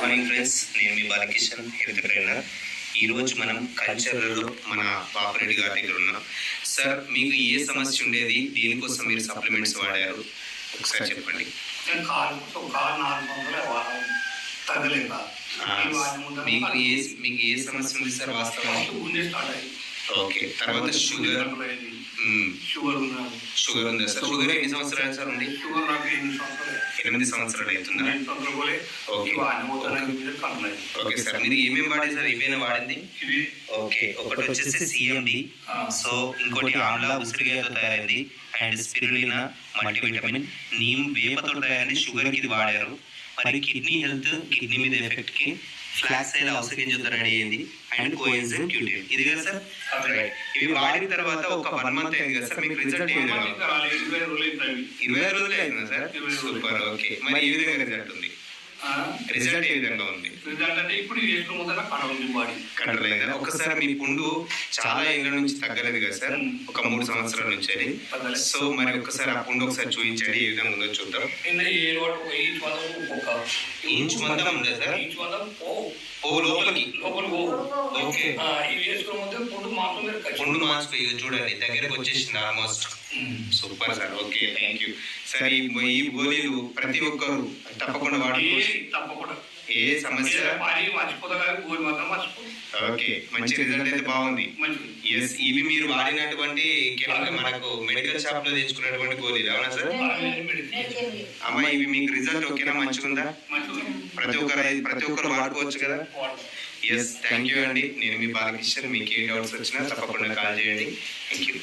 Morning friends నేను మీ Balakishan health trainer ఈ రోజు మనం కల్చర్లో మన పాపరెడ్డి గారి దగ్గర ఉన్నాం. సార్ మీకు ఏ సమస్య ఉండేది? దేనికోసం మీరు సప్లిమెంట్స్ వాడారు? ఒకసారి చెప్పండి. మీకు ఏ మీకు ఏ సమస్య ఉంది సార్ వాస్తవం. ఓకే తర్వాత షుగర్. షుగర్. షుగర్ ఉంది సార్ షుగర్ ఎన్ని సంవత్సరాలు సార్ ఉంది షుగర్ నాకు ఎనిమిది సంవత్సరాలు అవుతుందా. ఓకే. సార్ మీరు ఏమేమి వాడారు సార్ ఇవేనా వాడింది ఓకే ఒకటి వచ్చేసి సిఎండి సో ఇంకోటి ఆమ్లా ఉసిరిగాయతో తయారైంది అండ్ స్పిరులినా మల్టీవిటమిన్ నీమ్ వేపతో తయారైన షుగర్కి ఇది వాడారు మరి కిడ్నీ హెల్త్ కిడ్నీ మీద ఎఫెక్ట్కి ఫ్లాక్స్ సైడ్ ఔషధించతో రెడీ అయింది అండ్ కోఎన్జైమ్ క్యూటిన్ ఇది కదా సార్? ఇవి వాడిన తర్వాత ఒక వన్ మంత్ అయింది కదా సార్ మీకు రిజల్ట్. ఇరవై రోజులు అయింది సార్? Super okay. మరి ఈ విధంగా రిజల్ట్ ఉంది రిజల్ట్ ఏ విధంగా ఉంది? రిజల్ట్ అంటే ఇప్పుడు ఇవి వేసుకున్న ముందర కడ ఉంది బాడీ కంట్రోల్ అయిందా ఒకసారి మీ పుండు చాలా ఏళ్ళ నుంచి తగ్గలేదు కదా సార్? ఒక మూడు సంవత్సరాల నుంచి అది. తగ్గలేదు. సో మరి ఒకసారి ఆ పుండు ఒకసారి చూపించండి. ఏ విధంగా ఉందో చూద్దాం. ఇంచు మందం ఉందా సార్? ఓ లోపలికి. ఓకే. పుండు మాత్రం పుండు ఇది చూడండి. దగ్గరకు వచ్చేసింది almost super sir okay thank you sir ఈ ఈ గోళీలు ప్రతి ఒక్కరు తప్పకుండా వాడుకోవచ్చు. తప్పకుండా. ఏ సమస్య? ఓకే మంచి రిజల్ట్ అయితే బాగుంది. ఎస్ ఇవి మీరు వాడినటువంటి కేవలం మనకు మెడికల్ షాప్లో తెచ్చుకున్నటువంటి గోళీలు అవునా సార్ అమ్మ ఇవి మీకు రిజల్ట్ ఓకేనా? మంచిగుందా? ప్రతి ఒక్కరు ప్రతి ఒక్కరు వాడుకోవచ్చు కదా? ఎస్ థ్యాంక్ యూ అండి. నేను మీ బాలకిషన్ మీకు ఏ డౌట్స్ వచ్చినా తప్పకుండా కాల్ చేయండి. Thank you